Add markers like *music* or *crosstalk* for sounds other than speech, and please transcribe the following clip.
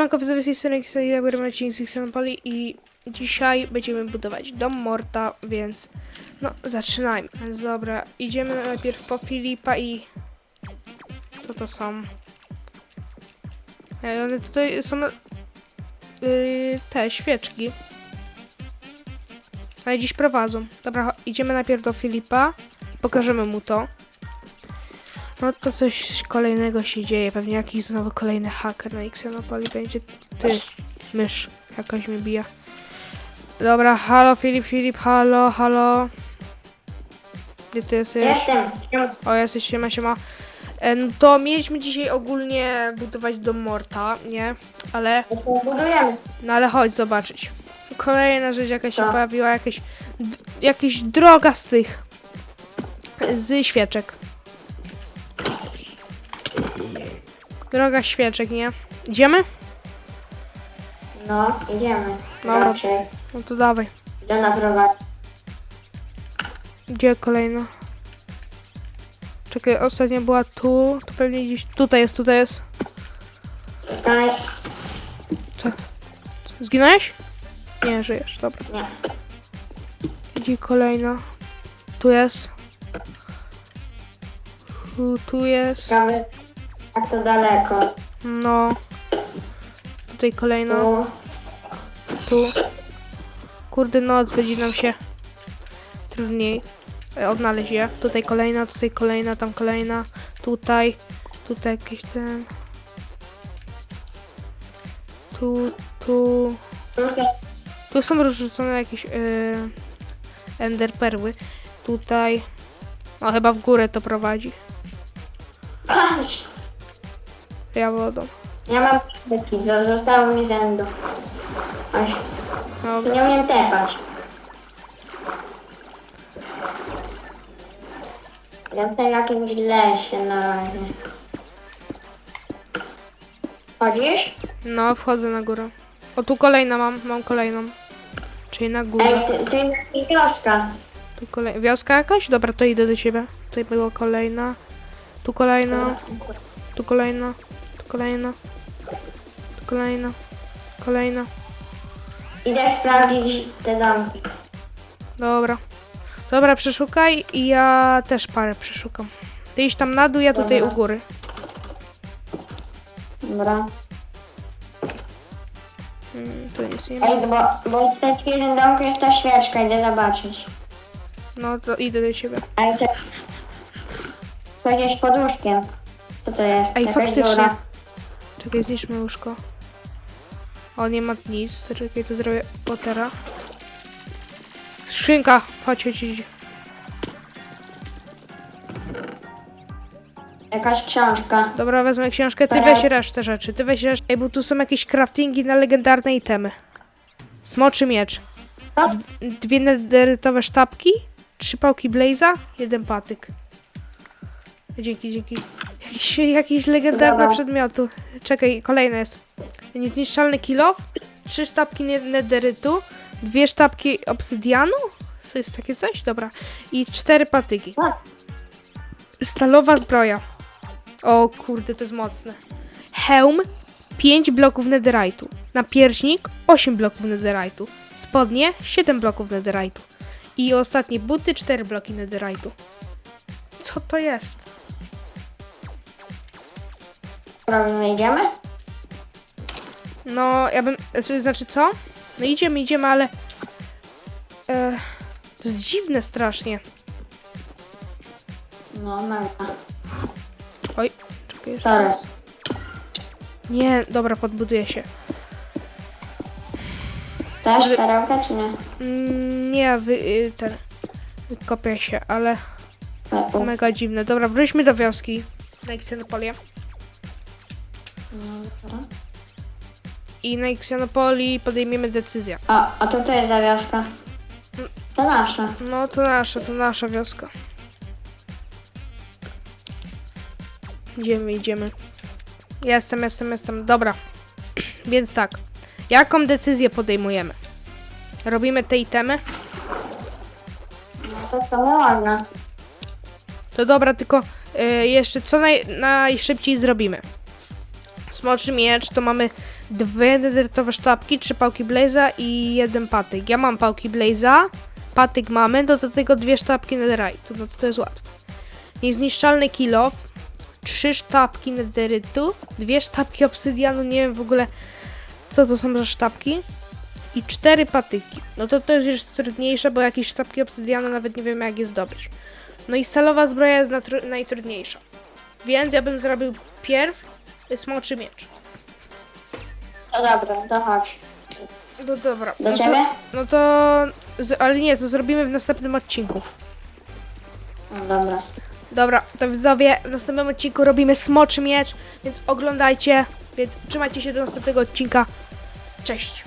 Siemanko, widzowie z tej strony Xavier Marcin z i dzisiaj będziemy budować dom Morta, więc no zaczynajmy. Dobra, idziemy najpierw po Filipa i... Co to są? Ej, one tutaj są yy, te świeczki. Ale dziś prowadzą. Dobra, idziemy najpierw do Filipa, pokażemy mu to. No to coś kolejnego się dzieje. Pewnie jakiś znowu kolejny haker na Xenopoli będzie. Ty, mysz, jakaś mi bija. Dobra, halo Filip, Filip, halo, halo. Gdzie ty jesteś? Jestem. O, jesteś, siema, siema. E, no to mieliśmy dzisiaj ogólnie budować dom Morta, nie? Ale, Budujemy. no ale chodź zobaczyć. Kolejna rzecz jakaś się Co? pojawiła, jakaś, jakaś droga z tych, z świeczek. Droga świeczek, nie? Idziemy? No, idziemy. Dobra. Raczej. No to dawaj. Gdzie naprowadzi? Gdzie kolejna? Czekaj, ostatnia była tu, to pewnie gdzieś, tutaj jest, tutaj jest. Tutaj. Co? Zginąłeś? Nie, żyjesz, dobra. Nie. Gdzie kolejna? Tu jest. Tu, tu jest. Ciekawe, jak to daleko. No. Tutaj kolejna. Tu. Tu. Kurde, noc będzie nam się trudniej odnaleźć je. Tutaj kolejna, tutaj kolejna, tam kolejna. Tutaj. Tutaj jakiś ten. Tu, tu. Tu są rozrzucone jakieś yy, ender perły. Tutaj. O, chyba w górę to prowadzi. Patrz. Ja wodą. Ja mam zo- zostało mi. Aż. Dobra. Nie umiem tepać. Jestem w jakimś lesie na razie. Chodzisz? No, wchodzę na górę. O, tu kolejna mam, mam kolejną. Czyli na górę. Ej, ty, ty jakaś wioska. Tu kolej... Wioska jakaś? Dobra, to idę do ciebie. Tutaj była kolejna. Tu kolejna. Tu kolejna. Kolejna. Kolejna. Kolejna. Idę sprawdzić te domki. Dobra. Dobra, przeszukaj i ja też parę przeszukam. Ty idź tam na dół, ja tutaj u Dobra. góry. Dobra. Mm, tu nic nie ma. Ej, bo, bo w tym pierwszym domku jest ta świeczka, idę zobaczyć. No to idę do ciebie. Ale to... To gdzieś pod łóżkiem. Co to jest? Ej, Jakaś faktycznie. dziura. Czekaj, zniszczmy łóżko. O, nie ma nic. To Czekaj, to zrobię potera. Skrzynka! Chodź, chodź, chodź. Jakaś książka. Dobra, wezmę książkę. Ty weź resztę rzeczy. Ty weź resztę. Ej, bo tu są jakieś craftingi na legendarne itemy. Smoczy miecz. Dwie nederytowe sztabki. Trzy pałki blaza. Jeden patyk. Dzięki, dzięki. Jakiś, jakiś legendarny Dobra. przedmiotu. Czekaj, kolejne jest. Niezniszczalny kilof. Trzy sztabki ne- nederytu. Dwie sztabki obsydianu. To jest takie coś? Dobra. I cztery patyki. Tak. Stalowa zbroja. O kurde, to jest mocne. Hełm 5 bloków netherite'u. Napierśnik 8 bloków netherite'u. Spodnie 7 bloków netherite'u. I ostatnie buty 4 bloki netherite'u. Co to jest? Dobra, idziemy? No, ja bym. To znaczy co? No idziemy, idziemy, ale. E, to jest dziwne strasznie. No, mega. Oj, czekaj jeszcze. Sorry. Nie, dobra, podbuduję się. Też perełka czy nie? Mm, Nie, wy, y, ten. Kopię się, ale. Lepu. Mega dziwne. Dobra, wróćmy do wioski. Na I na Xenopolii podejmiemy decyzję. A, a to to jest za wioska. To nasza. No to nasza, to nasza wioska. Idziemy, idziemy. Jestem, jestem, jestem. Dobra. *clears throat* Więc tak. Jaką decyzję podejmujemy? Robimy te itemy? No to co można. To dobra, tylko y, jeszcze co naj, najszybciej zrobimy. Smoczy miecz to mamy dwie nedertowe sztabki, trzy pałki Blaze'a i jeden patyk. Ja mam pałki Blaze'a, patyk mamy, do tego dwie sztabki netherite'u, no to to jest łatwe. Niezniszczalny kilof, trzy sztabki nederytu, dwie sztabki obsydianu, nie wiem w ogóle co to są za sztabki i cztery patyki. No to to jest już trudniejsze, bo jakieś sztabki obsydianu nawet nie wiem jak je zdobyć. No i stalowa zbroja jest najtrudniejsza. Więc ja bym zrobił pierw smoczy miecz. No dobra, to chodź. No dobra. Do no ciebie? To, no to... z- Ale nie, to zrobimy w następnym odcinku. No dobra. Dobra, to widzowie, w następnym odcinku robimy smoczy miecz, więc oglądajcie, więc trzymajcie się do następnego odcinka. Cześć!